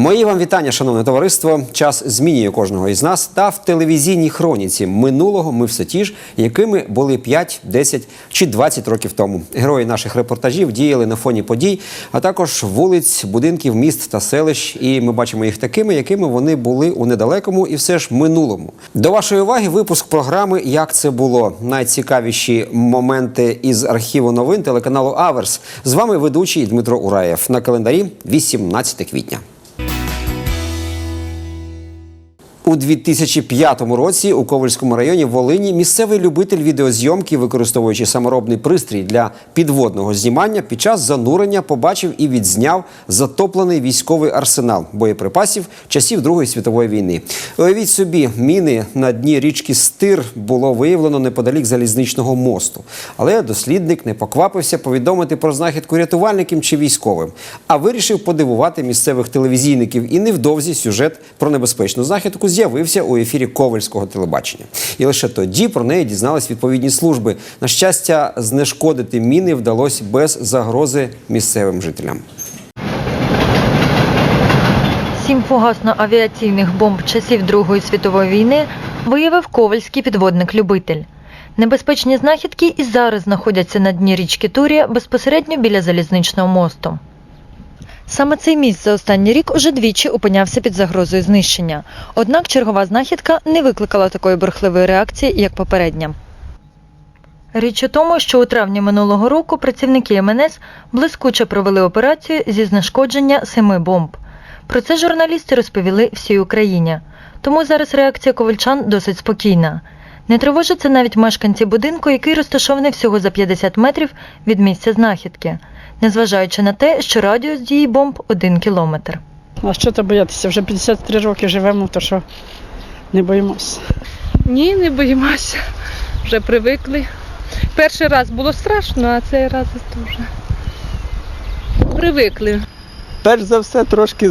Мої вам вітання, шановне товариство. Час змінює кожного із нас. Та в телевізійній хроніці минулого ми все ті ж, якими були 5, 10 чи 20 років тому. Герої наших репортажів діяли на фоні подій, а також вулиць, будинків, міст та селищ. І ми бачимо їх такими, якими вони були у недалекому і все ж минулому. До вашої уваги випуск програми Як це було найцікавіші моменти із архіву новин телеканалу Аверс. З вами ведучий Дмитро Ураєв на календарі 18 квітня. У 2005 році у Ковальському районі Волині місцевий любитель відеозйомки, використовуючи саморобний пристрій для підводного знімання, під час занурення побачив і відзняв затоплений військовий арсенал боєприпасів часів Другої світової війни. Уявіть собі, міни на дні річки Стир було виявлено неподалік залізничного мосту. Але дослідник не поквапився повідомити про знахідку рятувальникам чи військовим, а вирішив подивувати місцевих телевізійників. І невдовзі сюжет про небезпечну знахідку з'явився у ефірі Ковальського телебачення. І лише тоді про неї дізнались відповідні служби. На щастя, знешкодити міни вдалося без загрози місцевим жителям. Сім фугасно-авіаційних бомб часів Другої світової війни виявив ковальський підводник-любитель. Небезпечні знахідки і зараз знаходяться на дні річки Турія безпосередньо біля залізничного мосту. Саме цей міст за останній рік уже двічі опинявся під загрозою знищення. Однак чергова знахідка не викликала такої бурхливої реакції, як попередня. Річ у тому, що у травні минулого року працівники МНС блискуче провели операцію зі знешкодження семи бомб. Про це журналісти розповіли всій Україні. Тому зараз реакція ковальчан досить спокійна. Не тривожаться навіть мешканці будинку, який розташований всього за 50 метрів від місця знахідки, незважаючи на те, що радіус дії бомб один кілометр. А що то боятися? Вже 53 роки живемо, то що не боїмося. Ні, не боїмося. Вже привикли. Перший раз було страшно, а цей раз дуже. Привикли. перш за все трошки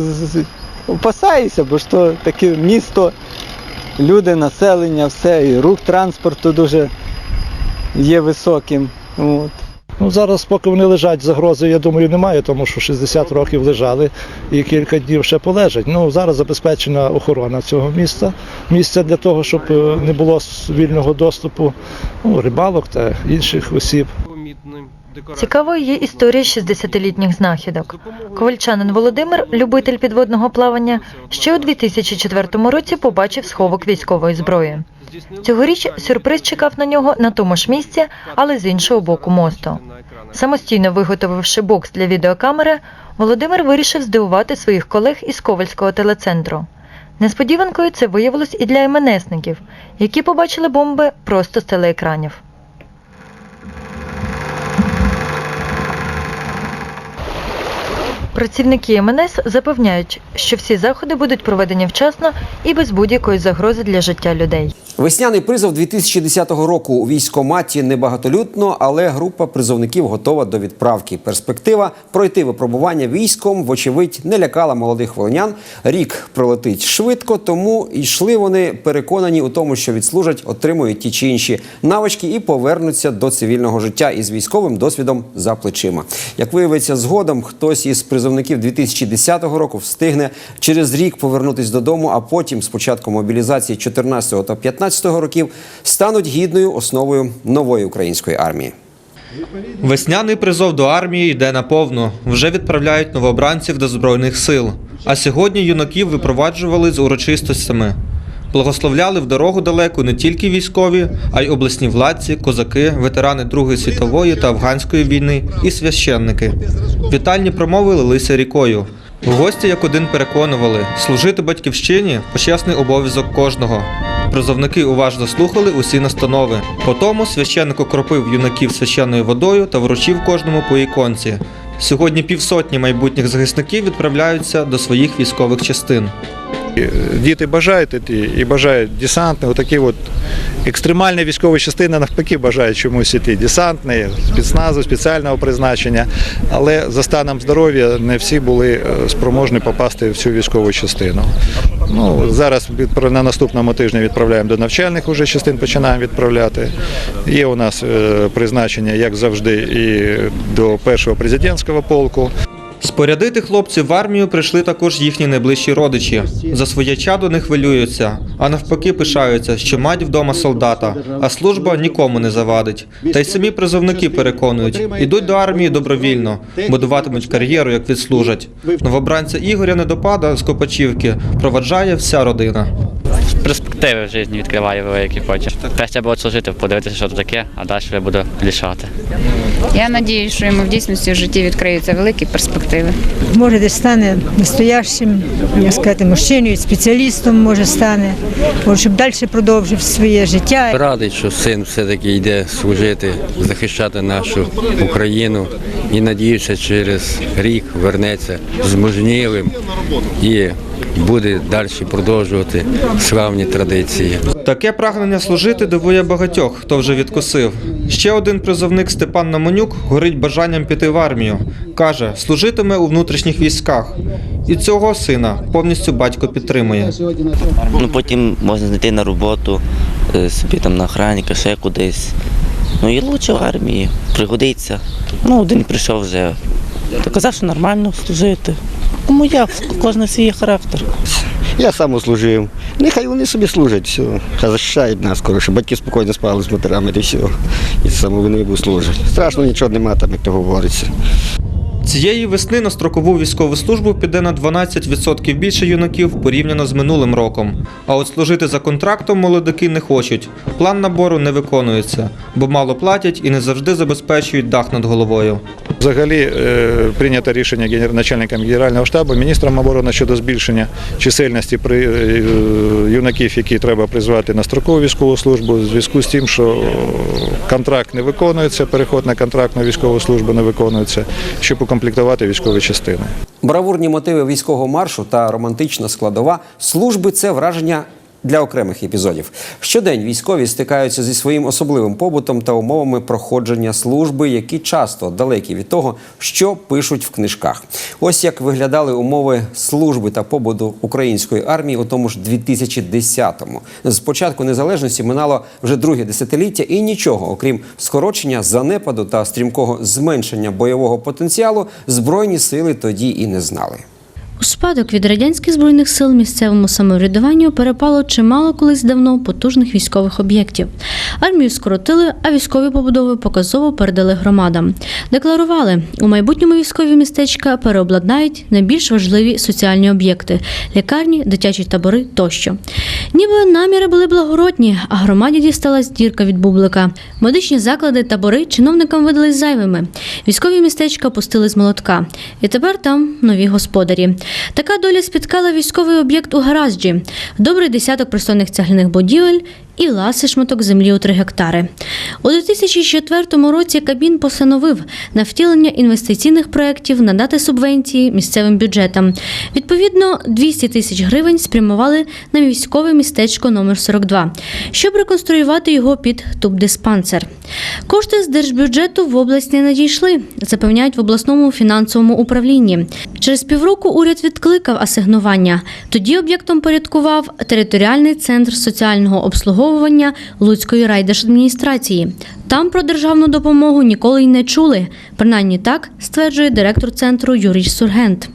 опасаюся, бо ж то таке місто, люди, населення, все, і рух транспорту дуже є високим. От. Ну, зараз, поки вони лежать, загрози, я думаю, немає, тому що 60 років лежали і кілька днів ще полежать. Ну, зараз забезпечена охорона цього міста. Місця для того, щоб е, не було вільного доступу ну, рибалок та інших осіб. Цікавою є історія 60-літніх знахідок. Ковальчанин Володимир, любитель підводного плавання, ще у 2004 році побачив сховок військової зброї. Цьогоріч сюрприз чекав на нього на тому ж місці, але з іншого боку мосту. Самостійно виготовивши бокс для відеокамери, Володимир вирішив здивувати своїх колег із Ковальського телецентру. Несподіванкою це виявилось і для МНСників, які побачили бомби просто з телеекранів. Працівники МНС запевняють, що всі заходи будуть проведені вчасно і без будь-якої загрози для життя людей. Весняний призов 2010 року у військкоматі небагатолюдно, але група призовників готова до відправки. Перспектива пройти випробування військом, вочевидь, не лякала молодих волинян. Рік пролетить швидко, тому йшли вони переконані у тому, що відслужать, отримують ті чи інші навички і повернуться до цивільного життя із військовим досвідом за плечима. Як виявиться згодом, хтось із призовників 2010 року встигне через рік повернутись додому, а потім, з початком мобілізації 14 та 15 років, стануть гідною основою нової української армії. Весняний призов до армії йде наповну. Вже відправляють новобранців до збройних сил. А сьогодні юнаків випроваджували з урочистостями. Благословляли в дорогу далеку не тільки військові, а й обласні владці, козаки, ветерани Другої світової та афганської війни і священники. Вітальні промови лилися рікою. В Гості як один переконували, служити батьківщині почесний обов'язок кожного. Призовники уважно слухали усі настанови. Потому священник окропив юнаків священною водою та вручив кожному по іконці. Сьогодні півсотні майбутніх захисників відправляються до своїх військових частин. Діти бажають іти і бажають десантний, отакі от екстремальні військові частини навпаки бажають чомусь іти. Десантний, спецназу, спеціального призначення. Але за станом здоров'я не всі були е, спроможні попасти в цю військову частину. Ну, зараз на наступному тижні відправляємо до навчальних уже частин, починаємо відправляти. Є у нас е, призначення, як завжди, і до першого президентського полку. З Порядити хлопців в армію прийшли також їхні найближчі родичі. За своє чадо не хвилюються, а навпаки пишаються, що мають вдома солдата, а служба нікому не завадить. Та й самі призовники переконують, ідуть до армії добровільно, будуватимуть кар'єру, як відслужать. Новобранця Ігоря Недопада з Копачівки проваджає вся родина. Перспективи в житті відкриває великі хоче. Теж треба служити, подивитися, що це таке, а далі вже буду рішати. Я сподіваюся, що йому в дійсності в житті відкриються великі перспективи. Може, десь стане настоящим, як сказати, мужчиною, спеціалістом може стане, може, щоб далі продовжив своє життя. Радий, що син все-таки йде служити, захищати нашу Україну і надіюся, через рік вернеться змужнілим і буде далі продовжувати славні традиції. Таке прагнення служити дивує багатьох, хто вже відкусив. Ще один призовник Степан Намонюк горить бажанням піти в армію. Каже, служитиме у внутрішніх військах. І цього сина повністю батько підтримує. Ну потім можна знайти на роботу, е, собі там на охранника, ще кудись. Ну і лучше в армії, пригодиться. Ну, один прийшов вже. То казав, що нормально служити. Кому я, кожен свій характер. Я сам служив. Нехай вони собі служать, все. Хай захищають нас, коротше. Батьки спокійно спали з матерами, і все. І саме вони служать. Страшно нічого нема там, як то говориться. Цієї весни на строкову військову службу піде на 12% більше юнаків порівняно з минулим роком. А от служити за контрактом молодики не хочуть. План набору не виконується, бо мало платять і не завжди забезпечують дах над головою. Взагалі е, прийнято рішення начальником Генерального штабу, міністром оборони щодо збільшення чисельності е, юнаків, які треба призвати на строкову військову службу, в зв'язку з тим, що контракт не виконується, переход на контрактну військову службу не виконується, щоб укомплектувати військові частини. Бравурні мотиви військового маршу та романтична складова служби це враження. Для окремих епізодів щодень військові стикаються зі своїм особливим побутом та умовами проходження служби, які часто далекі від того, що пишуть в книжках. Ось як виглядали умови служби та побуту української армії у тому ж 2010-му. З початку незалежності минало вже друге десятиліття, і нічого, окрім скорочення, занепаду та стрімкого зменшення бойового потенціалу, збройні сили тоді і не знали. У спадок від радянських збройних сил місцевому самоврядуванню перепало чимало колись давно потужних військових об'єктів. Армію скоротили, а військові побудови показово передали громадам. Декларували, у майбутньому військові містечка переобладнають найбільш важливі соціальні об'єкти лікарні, дитячі табори тощо. Ніби наміри були благородні, а громаді дісталась дірка від бублика. Медичні заклади, табори чиновникам видались зайвими. Військові містечка пустили з молотка. І тепер там нові господарі. Така доля спіткала військовий об'єкт у Гаразджі. Добрий десяток пристойних цегляних будівель і ласий шматок землі у 3 гектари. У 2004 році Кабін постановив на втілення інвестиційних проєктів надати субвенції місцевим бюджетам. Відповідно, 200 тисяч гривень спрямували на військове містечко номер 42, щоб реконструювати його під тубдиспансер. Кошти з держбюджету в область не надійшли, запевняють в обласному фінансовому управлінні. Через півроку уряд відкликав асигнування. Тоді об'єктом порядкував територіальний центр соціального обслуговування Луцької райдержадміністрації. Там про державну допомогу ніколи й не чули. Принаймні так стверджує директор центру Юрій Сургент.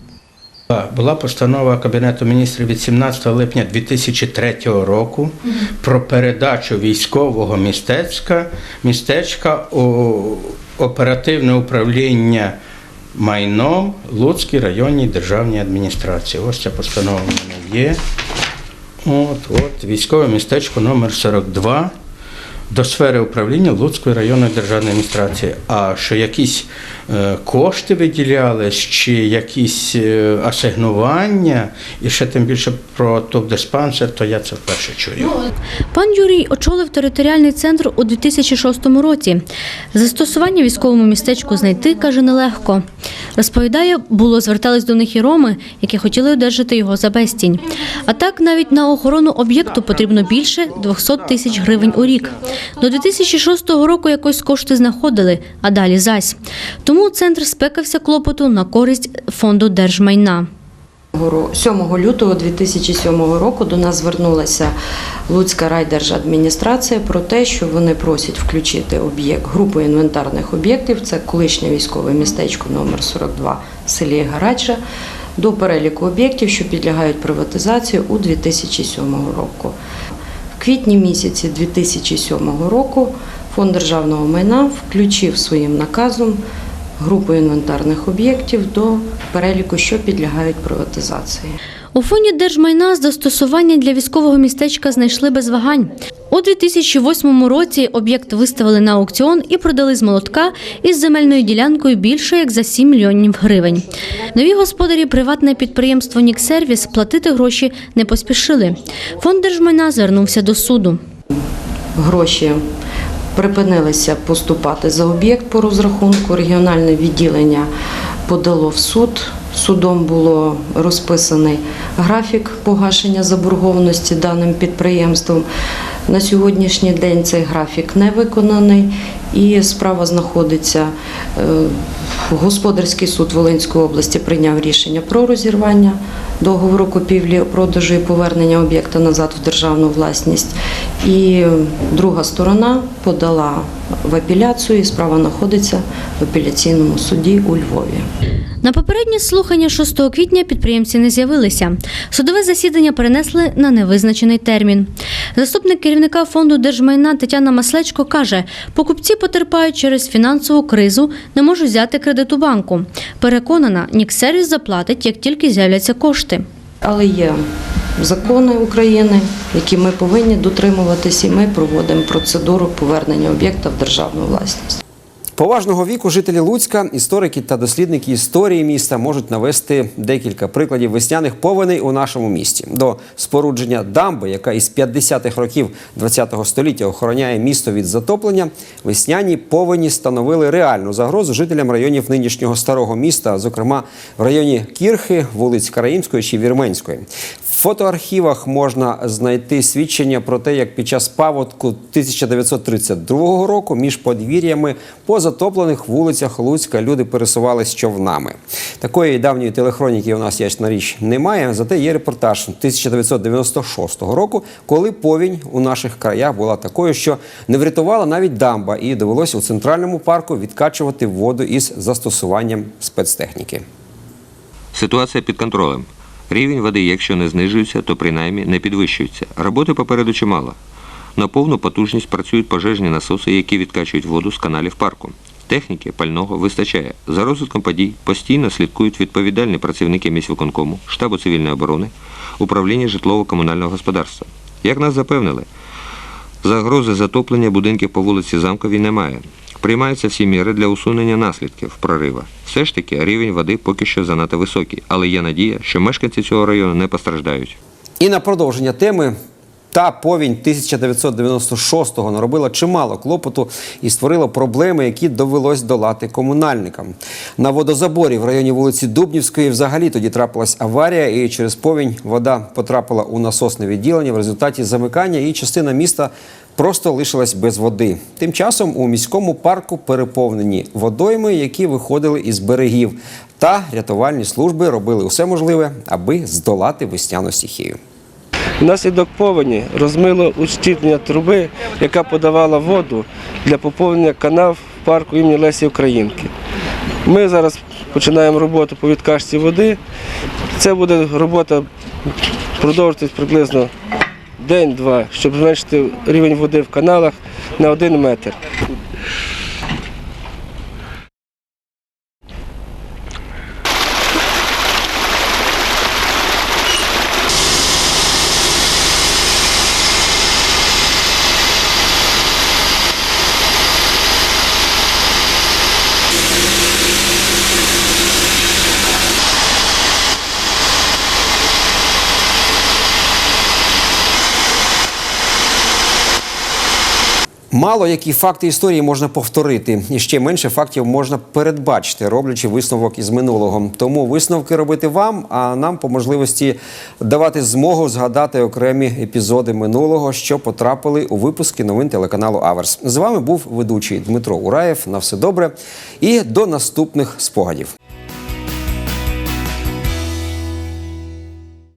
Була постанова Кабінету міністрів від 17 липня 2003 року про передачу військового містечка, містечка у оперативне управління майном Луцькій районній державній адміністрації. Ось ця постанова в мене є. От, от, військове містечко номер 42 до сфери управління Луцької районної державної адміністрації. А що якісь е, кошти виділялись, чи якісь е, асигнування, і ще тим більше про топ-диспансер, то я це вперше чую. Пан Юрій очолив територіальний центр у 2006 році. Застосування військовому містечку знайти, каже, нелегко. Розповідає, було звертались до них і роми, які хотіли одержати його за безцінь. А так навіть на охорону об'єкту потрібно більше 200 тисяч гривень у рік. До 2006 року якось кошти знаходили, а далі зась. Тому центр спекався клопоту на користь фонду держмайна. 7 лютого 2007 року до нас звернулася Луцька райдержадміністрація про те, що вони просять включити об'єкт групу інвентарних об'єктів. Це колишнє військове містечко номер 42 в селі Гараджа до переліку об'єктів, що підлягають приватизації у 2007 року. Квітні місяці 2007 року Фонд державного майна включив своїм наказом групу інвентарних об'єктів до переліку, що підлягають приватизації. У фоні держмайна застосування для військового містечка знайшли без вагань. У 2008 році об'єкт виставили на аукціон і продали з молотка із земельною ділянкою більше як за 7 мільйонів гривень. Нові господарі приватне підприємство Ніксервіс платити гроші не поспішили. Фонд держмайна звернувся до суду. Гроші припинилися поступати за об'єкт по розрахунку. Регіональне відділення подало в суд. Судом було розписаний графік погашення заборгованості даним підприємством. На сьогоднішній день цей графік не виконаний і справа знаходиться. е, Господарський суд Волинської області прийняв рішення про розірвання договору купівлі, продажу і повернення об'єкта назад в державну власність. І друга сторона подала в апеляцію, і справа знаходиться в апеляційному суді у Львові. На попередні слухання 6 квітня підприємці не з'явилися. Судове засідання перенесли на невизначений термін. Заступник керівника фонду держмайна Тетяна Маслечко каже, покупці потерпають через фінансову кризу, не можуть взяти кредит у банку. Переконана, Ніксервіс заплатить, як тільки з'являться кошти. Але є закони України, які ми повинні дотримуватися, і ми проводимо процедуру повернення об'єкта в державну власність. Поважного віку жителі Луцька, історики та дослідники історії міста можуть навести декілька прикладів весняних повеней у нашому місті. До спорудження дамби, яка із 50-х років ХХ століття охороняє місто від затоплення, весняні повені становили реальну загрозу жителям районів нинішнього старого міста, зокрема в районі Кірхи, вулиць Караїмської чи Вірменської. Фотоархівах можна знайти свідчення про те, як під час паводку 1932 року між подвір'ями по затоплених вулицях Луцька люди пересувались човнами. Такої давньої телехроніки у нас ясна річ немає. Зате є репортаж 1996 року, коли повінь у наших краях була такою, що не врятувала навіть дамба, і довелося у центральному парку відкачувати воду із застосуванням спецтехніки. Ситуація під контролем. Рівень води, якщо не знижується, то принаймні не підвищується. Роботи попереду чимало. На повну потужність працюють пожежні насоси, які відкачують воду з каналів парку. Техніки пального вистачає. За розвитком подій постійно слідкують відповідальні працівники міськвиконкому, штабу цивільної оборони, управління житлово-комунального господарства. Як нас запевнили, загрози затоплення будинків по вулиці Замковій немає. Приймаються всі міри для усунення наслідків прорива. Все ж таки рівень води поки що занадто високий, але є надія, що мешканці цього району не постраждають. І на продовження теми. Та повінь 1996-го наробила чимало клопоту і створила проблеми, які довелось долати комунальникам. На водозаборі в районі вулиці Дубнівської взагалі тоді трапилась аварія, і через повінь вода потрапила у насосне відділення. В результаті замикання і частина міста просто лишилась без води. Тим часом у міському парку переповнені водойми, які виходили із берегів. Та рятувальні служби робили усе можливе, аби здолати весняну стихію. Внаслідок повені розмило ущільнення труби, яка подавала воду для поповнення канав парку імені Лесі Українки. Ми зараз починаємо роботу по відкачці води. Це буде робота продовжуватись приблизно день-два, щоб зменшити рівень води в каналах на один метр. Мало які факти історії можна повторити, і ще менше фактів можна передбачити, роблячи висновок із минулого. Тому висновки робити вам, а нам по можливості давати змогу згадати окремі епізоди минулого, що потрапили у випуски новин телеканалу Аверс. З вами був ведучий Дмитро Ураєв. На все добре і до наступних спогадів.